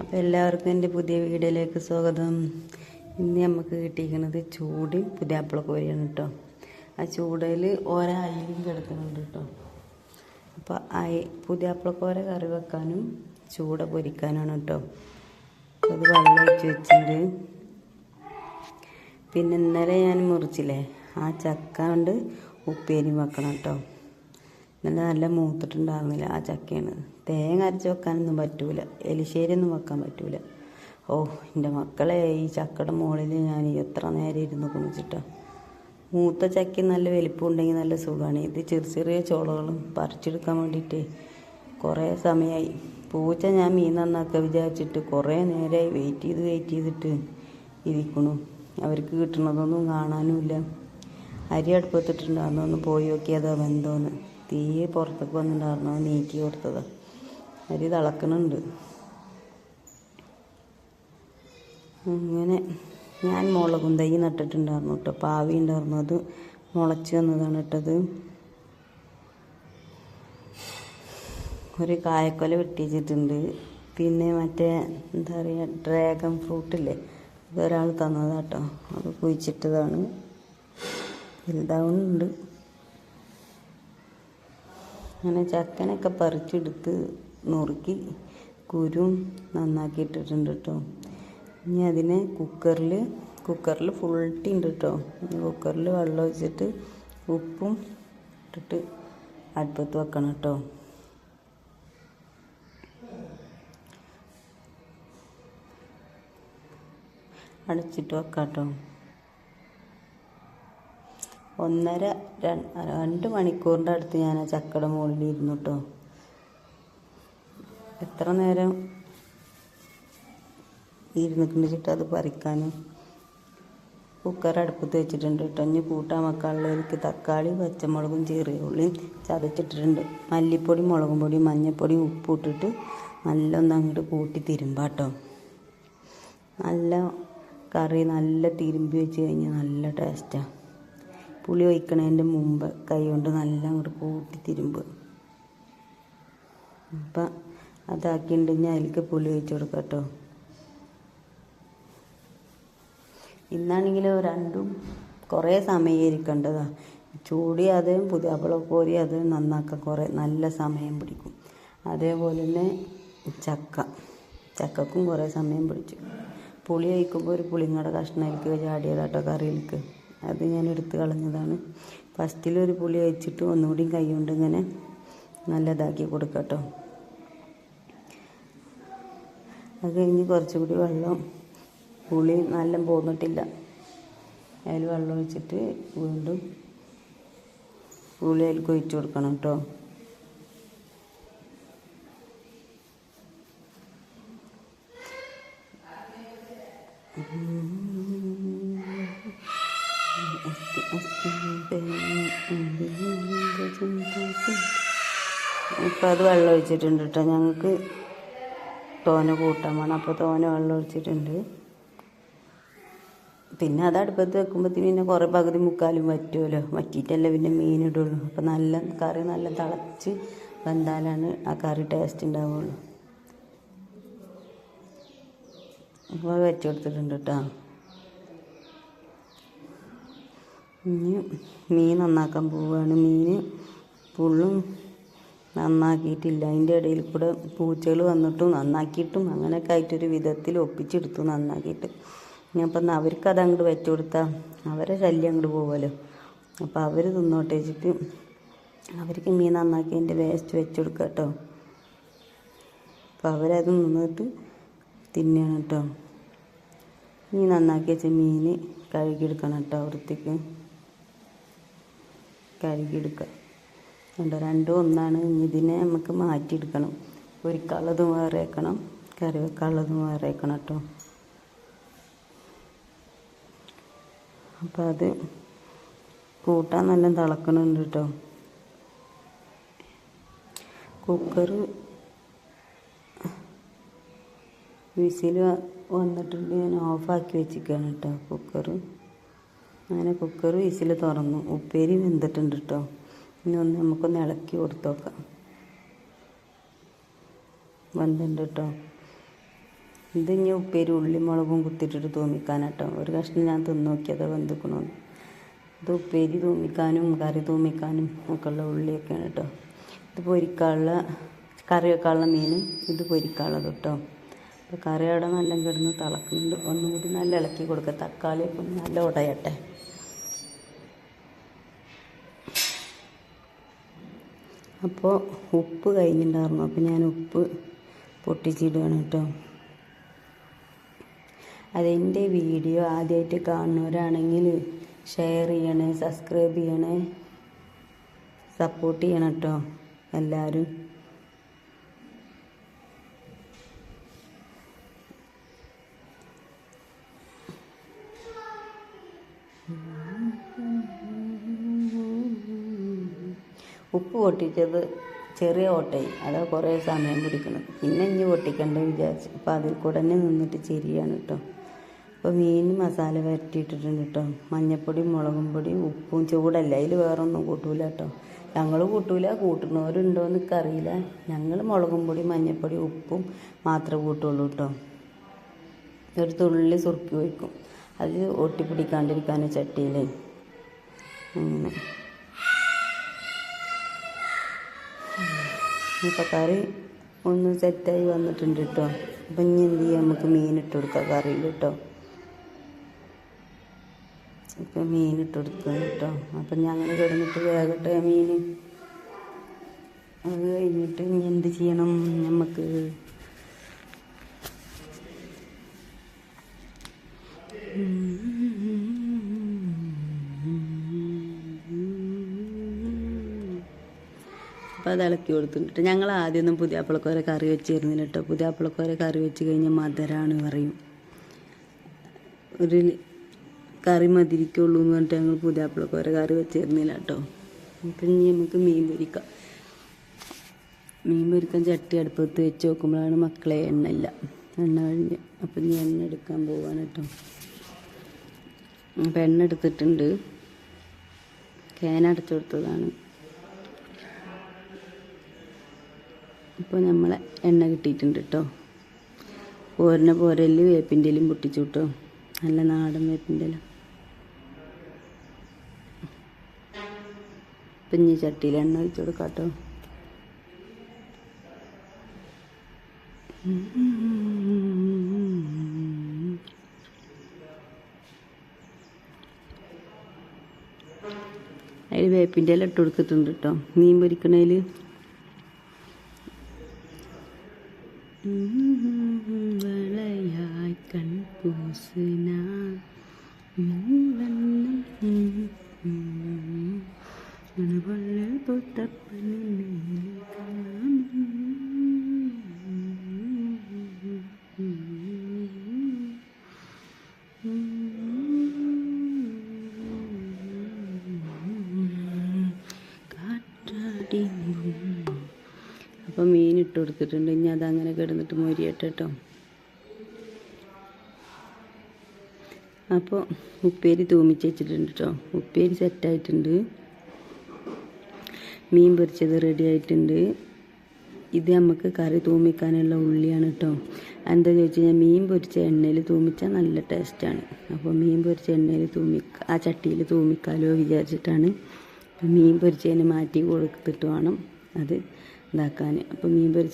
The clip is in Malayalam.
അപ്പോൾ എല്ലാവർക്കും എന്റെ പുതിയ വീഡിയോയിലേക്ക് സ്വാഗതം. ഇന്ന് നമുക്ക് കിട്ടിയിരിക്കുന്നത് ചൂട് പുതിയ കോരിയാണ് കേട്ടോ ആ ചൂടയിൽ ഓരോ അയിലും കിടക്കുന്നുണ്ട് കേട്ടോ അപ്പോൾ അയ പുതിയ അപ്പളക്കോര കറി വെക്കാനും ചൂട പൊരിക്കാനാണ് കേട്ടോ അത് വെള്ളം ഒഴിച്ച് വെച്ചിട്ടുണ്ട്. പിന്നെ ഇന്നലെ ഞാൻ മുറിച്ചില്ലേ? ആ ചക്ക കൊണ്ട് ഉപ്പേരി വെക്കണം കേട്ടോ ഇന്നലെ നല്ല മൂത്തിട്ടുണ്ടാകുന്നില്ല ആ ചക്കയാണ്. തേങ്ങ അരച്ച് വെക്കാനൊന്നും പറ്റൂല. എലിശ്ശേരി ഒന്നും വെക്കാൻ പറ്റൂല. ഓ എന്റെ മക്കളെ ഈ ചക്കയുടെ മുകളിൽ ഞാൻ എത്ര നേരം ഇരുന്ന് കുണിച്ചിട്ടാ മൂത്ത ചക്ക നല്ല വലിപ്പം ഉണ്ടെങ്കിൽ നല്ല സുഖമാണ്. ഇത് ചെറിയ ചെറിയ ചോളകളും പറിച്ചെടുക്കാൻ വേണ്ടിയിട്ട് കുറേ സമയമായി പൂച്ച ഞാൻ മീൻ നന്നാക്കുക വിചാരിച്ചിട്ട് കുറേ നേരമായി വെയിറ്റ് ചെയ്ത് വെയിറ്റ് ചെയ്തിട്ട് ഇരിക്കണു. അവർക്ക് കിട്ടണതൊന്നും കാണാനുമില്ല. അരി അടുപ്പത്തിട്ടുണ്ടായിരുന്നു. അന്നൊന്ന് പോയി നോക്കിയതാ വെന്തോന്ന് തീ പുറത്തേക്ക് വന്നിട്ടുണ്ടായിരുന്നു. നീക്കി കൊടുത്തത്. അരി തിളക്കണുണ്ട്. അങ്ങനെ ഞാൻ മുളകും തൈ നട്ടിട്ടുണ്ടായിരുന്നു കേട്ടോ. പാവി ഉണ്ടായിരുന്നു. അത് മുളച്ച് വന്നതാണ് ഇട്ടത്. ഒരു കായക്കൊല വെട്ടിച്ചിട്ടുണ്ട് പിന്നെ മറ്റേ എന്താ പറയുക ഡ്രാഗൺ ഫ്രൂട്ടില്ലേ അതൊരാൾ തന്നതാട്ടോ അത് കുഴിച്ചിട്ടതാണ്. വലുതാവുന്നുണ്ട് അങ്ങനെ ചക്കനൊക്കെ പറിച്ചെടുത്ത് നുറുക്കി കുരും നന്നാക്കിയിട്ടിട്ടുണ്ട് കേട്ടോ ഇനി അതിനെ കുക്കറിൽ കുക്കറിൽ ഫുൾ ടീ ഉണ്ട് കേട്ടോ കുക്കറിൽ വെള്ളം ഒഴിച്ചിട്ട് ഉപ്പും ഇട്ടിട്ട് അടുപ്പത്ത് വെക്കണം കേട്ടോ അടച്ചിട്ട് വെക്കാം കേട്ടോ ഒന്നര രണ്ട് മണിക്കൂറിന്റെ അടുത്ത് ഞാൻ ആ ചക്കയുടെ മുകളിൽ ഇരുന്നു കേട്ടോ എത്ര നേരം ഇരുന്നിട്ടുണ്ട് വെച്ചിട്ട് അത് പറിക്കാൻ കുക്കർ അടുപ്പത്ത് വെച്ചിട്ടുണ്ട് കേട്ടോ. ഇനി കൂട്ടാൻ വെക്കാനുള്ളതിലേക്ക് തക്കാളി പച്ചമുളകും ചെറിയ ഉള്ളിയും ചതച്ചിട്ടിട്ടുണ്ട്. മല്ലിപ്പൊടി മുളകും പൊടി മഞ്ഞൾപ്പൊടി ഉപ്പ് ഇട്ടിട്ട് നല്ല ഒന്ന് അങ്ങോട്ട് കൂട്ടി തിരുമ്പാട്ടോ. നല്ല കറി നല്ല തിരുമ്പി വെച്ച് കഴിഞ്ഞാൽ നല്ല ടേസ്റ്റാണ് പുളി ഒഴിക്കണതിന്റെ മുമ്പ് കൈകൊണ്ട് നല്ല അങ്ങോട്ട് കൂട്ടി തിരുമ്പ്. അപ്പം അതാക്കിയിട്ടുണ്ടെങ്കിൽ അതിലേക്ക് പുളി ഒഴിച്ച് കൊടുക്കാം കേട്ടോ ഇന്നാണെങ്കിൽ രണ്ടും കുറേ സമയം ഇരിക്കേണ്ടതാണ് ചൂടി അത് പുതിയാപ്പിള കോരി അത് നന്നാക്കാൻ കുറേ നല്ല സമയം പിടിക്കും. അതേപോലെ തന്നെ ചക്ക. ചക്കക്കും കുറേ സമയം പിടിച്ചു. പുളി ഒഴിക്കുമ്പോൾ ഒരു പുളിങ്ങടെ കഷ്ണം ഇരിക്കുക ചാടിയതാട്ടോ കറിയിലേക്ക് അത് ഞാൻ എടുത്ത് കളഞ്ഞതാണ്. ഫസ്റ്റിൽ ഒരു പുളി അഴിച്ചിട്ട് ഒന്നുകൂടി കൈ കൊണ്ട് ഇങ്ങനെ നല്ലതാക്കി കൊടുക്കാം കേട്ടോ അത് കഴിഞ്ഞ് കുറച്ചുകൂടി വെള്ളം പുളി നല്ല പോന്നിട്ടില്ല. അതിൽ വെള്ളം ഒഴിച്ചിട്ട് വീണ്ടും പുളി അതിൽ കൊഴിച്ച് കൊടുക്കണം കേട്ടോ. ഇപ്പം അത് വെള്ളം ഒഴിച്ചിട്ടുണ്ട് കേട്ടോ. ഞങ്ങൾക്ക് തോന കൂട്ടാൻ വേണം. അപ്പോൾ തോന വെള്ളം ഒഴിച്ചിട്ടുണ്ട്. പിന്നെ അത് അടുപ്പത്ത് വെക്കുമ്പോഴത്തേന് പിന്നെ കുറേ പകുതി മുക്കാലും വറ്റുമല്ലോ വറ്റിയിട്ടല്ലേ പിന്നെ മീനിടുള്ളൂ അപ്പം നല്ല കറി നല്ല തിളച്ച് വെന്താലാണ് ആ കറി ടേസ്റ്റ് ഉണ്ടാവുള്ളൂ. അപ്പോൾ വെച്ചു കൊടുത്തിട്ടുണ്ട് കേട്ടോ. ഇനി മീൻ നന്നാക്കാൻ പോവുകയാണ്. മീൻ ഫുള്ളും നന്നാക്കിയിട്ടില്ല. അതിന്റെ ഇടയിൽ കൂടെ പൂച്ചകൾ വന്നിട്ടും നന്നാക്കിയിട്ടും അങ്ങനെയൊക്കെ ആയിട്ടൊരു വിധത്തിൽ ഒപ്പിച്ചെടുത്തു നന്നാക്കിയിട്ട്. ഞാൻ അപ്പം അവർക്ക് അത് അങ്ങോട്ട് വെച്ചു കൊടുത്താൽ അവരെ ശല്യം അങ്ങോട്ട് പോകുമല്ലോ അപ്പോൾ അവർ തിന്നോട്ടെ വെച്ചിട്ട് അവർക്ക് മീൻ നന്നാക്കി അതിന്റെ വേസ്റ്റ് വെച്ച് കൊടുക്കുക കേട്ടോ അപ്പോൾ അവരത് നിന്നിട്ട് തിന്നണം കേട്ടോ മീൻ നന്നാക്കി വെച്ച മീൻ കഴുകിയെടുക്കണം കേട്ടോ വൃത്തിക്ക് കഴുകിയെടുക്കുക കണ്ടോ? രണ്ടും ഒന്നാണ്. ഇതിനെ നമുക്ക് മാറ്റിയെടുക്കണം. പൊരിക്കാനുള്ളതും വേറെ വെക്കണം കറി വേറെ വെക്കണം കേട്ടോ. അപ്പോൾ അത് കൂട്ടാൻ നല്ല തിളക്കണുണ്ട് കേട്ടോ. കുക്കർ വിസിൽ വന്നിട്ടുണ്ട്. ഞാൻ ഓഫാക്കി വെച്ചിരിക്കുകയാണ് കേട്ടോ കുക്കർ അങ്ങനെ കുക്കർ വിസിൽ തുറന്നു. ഉപ്പേരി വെന്തിട്ടുണ്ട് കേട്ടോ ഇനി ഒന്ന് നമുക്കൊന്ന് ഇളക്കി കൊടുത്തു നോക്കാം വെന്തുണ്ട് കേട്ടോ ഇത് ഇനി ഉപ്പേരി ഉള്ളി മുളകും കുത്തിയിട്ടിട്ട് തൂമിക്കാനാട്ടോ ഒരു കഷ്ണം ഞാൻ തിന്നു നോക്കിയത് വെന്തുക്കണമെന്ന് ഇത് ഉപ്പേരി തൂമിക്കാനും കറി തൂമിക്കാനും ഒക്കെ ഉള്ള ഉള്ളിയൊക്കെയാണ് കേട്ടോ ഇത് പൊരിക്കാനുള്ള കറി വെക്കാനുള്ള മീനും ഇത് പൊരിക്കാനുള്ളത് കേട്ടോ കറി അവിടെ നല്ല കിടന്ന് തിളക്കുന്നുണ്ട്. ഒന്നും കൂടി നല്ല ഇളക്കി കൊടുക്കുക തക്കാളി ഒന്ന് നല്ല ഉടയട്ടെ. അപ്പോൾ ഉപ്പ് കഴിഞ്ഞിട്ടുണ്ടായിരുന്നു. അപ്പോൾ ഞാൻ ഉപ്പ് പൊട്ടിച്ചിടുകയാണ് കേട്ടോ. അതെന്റെ വീഡിയോ ആദ്യമായിട്ട് കാണുന്നവരാണെങ്കിൽ ഷെയർ ചെയ്യണേ സബ്സ്ക്രൈബ് ചെയ്യണേ സപ്പോർട്ട് ചെയ്യണം കേട്ടോ എല്ലാവരും. ഉപ്പ് പൊട്ടിച്ചത് ചെറിയ ഓട്ടയായി അതാ കുറേ സമയം പിടിക്കുന്നത് പിന്നെ ഇനി പൊട്ടിക്കണ്ട വിചാരിച്ചു. അപ്പോൾ അതിൽ കൂടെ തന്നെ നിന്നിട്ട് ചെരിയാണ് കേട്ടോ അപ്പോൾ മീൻ മസാല വരട്ടിയിട്ടിട്ടുണ്ട് കേട്ടോ മഞ്ഞപ്പൊടിയും മുളകും പൊടിയും ഉപ്പും ചൂടല്ല. അതിൽ വേറൊന്നും കൂട്ടൂല കേട്ടോ ഞങ്ങൾ കൂട്ടൂല. കൂട്ടുന്നവരുണ്ടോ എന്നൊക്കെ അറിയില്ല. ഞങ്ങൾ മുളകും പൊടി മഞ്ഞപ്പൊടി ഉപ്പും മാത്രമേ കൂട്ടുള്ളൂ കേട്ടോ ഒരു തുള്ളി സുറുക്കി വയ്ക്കും അത് ഒട്ടിപ്പിടിക്കാണ്ടിരിക്കാൻ ചട്ടിയിൽ അങ്ങനെ ഇപ്പം കറി ഒന്ന് സെറ്റായി വന്നിട്ടുണ്ട് കേട്ടോ അപ്പം ഇനി എന്ത് ചെയ്യാം? നമുക്ക് മീൻ ഇട്ട് കൊടുക്കാം. കറിയിൽ കേട്ടോ ഇപ്പം മീൻ ഇട്ട് കൊടുക്കുക കേട്ടോ അപ്പം ഞാൻ അങ്ങനെ കിടന്നിട്ട് വേഗട്ടെ മീൻ അത് കഴിഞ്ഞിട്ട് ഇനി എന്ത് ചെയ്യണം? നമുക്ക് അത് ഇളക്കി കൊടുത്തിട്ട് ഞങ്ങൾ ആദ്യമൊന്നും പുതിയാപ്പിളക്കോര കറി വെച്ചിരുന്നില്ല കേട്ടോ പുതിയാപ്പിളക്കോര കറി വെച്ച് കഴിഞ്ഞാൽ മധുരമാണ് പറയും. ഒരു കറി മതിരിക്കുള്ളൂ എന്ന് പറഞ്ഞിട്ട് ഞങ്ങൾ പുതിയാപ്പിളക്കോര കറി വെച്ചിരുന്നില്ല കേട്ടോ അപ്പം ഇനി നമുക്ക് മീൻ പൊരിക്കാം. മീൻ പൊരിക്കാൻ ചട്ടി അടുപ്പത്ത് വെച്ച് നോക്കുമ്പോഴാണ് മക്കളെ എണ്ണ ഇല്ല എണ്ണ കഴിഞ്ഞ് അപ്പം ഇനി എണ്ണ എടുക്കാൻ പോവാണ് കേട്ടോ അപ്പം എണ്ണ എടുത്തിട്ടുണ്ട്. കേന അടച്ചു കൊടുത്തതാണ്. ഇപ്പോൾ നമ്മൾ എണ്ണ കിട്ടിയിട്ടുണ്ട് കേട്ടോ പോരിന പോരൽ വേപ്പിന്റെ ഇലും പൊട്ടിച്ചു കേട്ടോ നല്ല നാടൻ വേപ്പിന്റെ ഇല പിഞ്ഞ് ചട്ടിയിൽ എണ്ണ ഒഴിച്ചു കൊടുക്കാം കേട്ടോ അതിൽ വേപ്പിന്റെ ഇല ഇട്ട് കൊടുത്തിട്ടുണ്ട് കേട്ടോ മീൻ പൊരിക്കണതിൽ അപ്പോൾ മീൻ ഇട്ട് കൊടുത്തിട്ടുണ്ട്. ഇനി അതങ്ങനെ കിടന്നിട്ട് മൊരിയട്ടെ കേട്ടോ അപ്പോൾ ഉപ്പേരി തൂമിച്ച് വെച്ചിട്ടുണ്ട് കേട്ടോ ഉപ്പേരി സെറ്റായിട്ടുണ്ട് മീൻ പൊരിച്ചത് റെഡി ആയിട്ടുണ്ട്. ഇത് നമുക്ക് കറി തൂമിക്കാനുള്ള ഉള്ളിയാണ് കേട്ടോ എന്താ ചോദിച്ചു കഴിഞ്ഞാൽ മീൻ പൊരിച്ച എണ്ണയിൽ തൂമിച്ചാൽ നല്ല ടേസ്റ്റാണ് അപ്പോൾ മീൻ പൊരിച്ച എണ്ണയിൽ തൂമിക്ക ആ ചട്ടിയിൽ തൂമിക്കാലോ വിചാരിച്ചിട്ടാണ്. മീൻ പൊരിച്ചതിന് മാറ്റി കൊടുത്തിട്ട് വേണം അത് ഇതാക്കാൻ അപ്പോൾ മീൻ പൊരിച്ച